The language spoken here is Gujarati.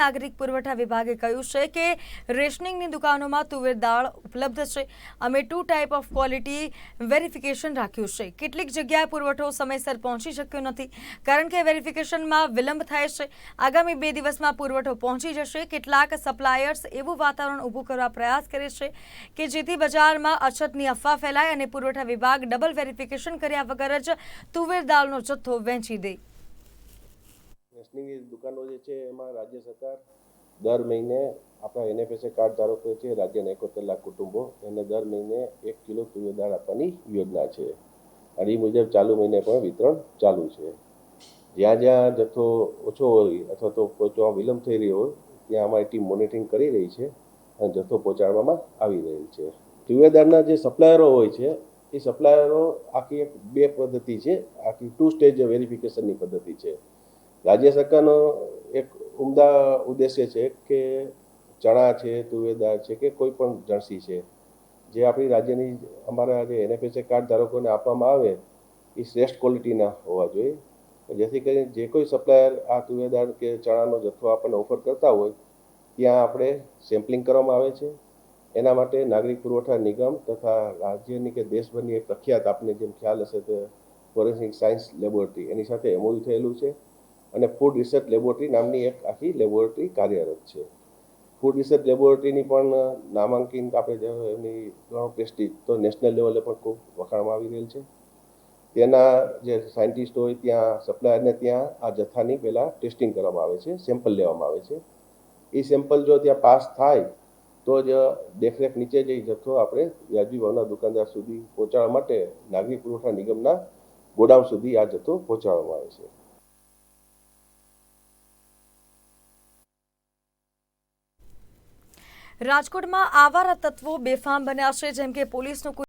નાગરિક પુરવઠા વિભાગે કહ્યું છે કે રેશનિંગની દુકાનોમાં તુવેર દાળ ઉપલબ્ધ છે. અમે two type of quality verification રાખ્યું છે. કેટલીક જગ્યાએ પુરવઠો સમયસર પહોંચી શક્યો નથી, કારણ કે વેરિફિકેશનમાં વિલંબ થાય છે. આગામી બે દિવસમાં પુરવઠો પહોંચી જશે. કેટલાક સપ્લાયર્સ એવું વાતાવરણ ઊભું કરવા પ્રયાસ કરે છે કે જેથી બજારમાં અછતની અફવા ફેલાય અને પુરવઠા વિભાગ ડબલ વેરિફિકેશન કર્યા વગર જ તુવેર દાળનો જથ્થો વહેંચી દે. રેશનિંગની દુકાનો જે છે એમાં રાજ્ય સરકાર દર મહિને આપણા એનએફએસએ કાર્ડ ધારકો છે, રાજ્યના એકોતેર લાખ કુટુંબો, એને દર મહિને એક કિલો તુવેર દાળ આપવાની યોજના છે. અને એ મુજબ ચાલુ મહિને પણ વિતરણ ચાલુ છે. જ્યાં જ્યાં જથ્થો ઓછો હોય અથવા તો પહોંચવા વિલંબ થઈ રહ્યો હોય, ત્યાં અમારી ટીમ મોનિટરિંગ કરી રહી છે અને જથ્થો પહોંચાડવામાં આવી રહેલ છે. તુવેદારના જે સપ્લાયરો હોય છે, એ સપ્લાયરો આખી એક બે પદ્ધતિ છે, આખી ટુ સ્ટેજ વેરિફિકેશનની પદ્ધતિ છે. રાજ્ય સરકારનો એક ઉમદા ઉદ્દેશ્ય છે કે ચણા છે તુવેદાર છે કે કોઈ પણ જણસી છે, જે આપણી રાજ્યની અમારા જે એનએફએસએ કાર્ડ ધારકોને આપવામાં આવે એ શ્રેષ્ઠ ક્વોલિટીના હોવા જોઈએ. જેથી કરીને જે કોઈ સપ્લાયર આ તુવેદાર કે ચણાનો જથ્થો આપણને ઓફર કરતા હોય, ત્યાં આપણે સેમ્પલિંગ કરવામાં આવે છે. એના માટે નાગરિક પુરવઠા નિગમ તથા રાજ્યની કે દેશભરની એક પ્રખ્યાત આપને જેમ ખ્યાલ હશે તે ફોરેન્સિક સાયન્સ લેબોરેટરી એની સાથે એમઓયુ થયેલું છે. અને ફૂડ રિસર્ચ લેબોરેટરી નામની એક આખી લેબોરેટરી કાર્યરત છે. ફૂડ રિસર્ચ લેબોરેટરીની પણ નામાંકિત આપણે એમની ઘણો પ્રેસ્ટીજ તો નેશનલ લેવલે પણ ખૂબ વખાણમાં આવી રહેલ છે. તેના જે સાયન્ટિસ્ટ હોય ત્યાં સપ્લાયરને ત્યાં આ જથ્થાની પહેલાં ટેસ્ટિંગ કરવામાં આવે છે સેમ્પલ લેવામાં આવે છે. એ સેમ્પલ જો ત્યાં પાસ થાય, તો જ દેખરેખ નીચે જે જથ્થો આપણે વ્યાજબી ભાવના દુકાનદાર સુધી પહોંચાડવા માટે નાગરિક પુરવઠા નિગમના ગોડાઉન સુધી આ જથ્થો પહોંચાડવામાં આવે છે. રાજકોટમાં આવારા તત્વો બેફામ બન્યા છે જેમ કે પોલીસનું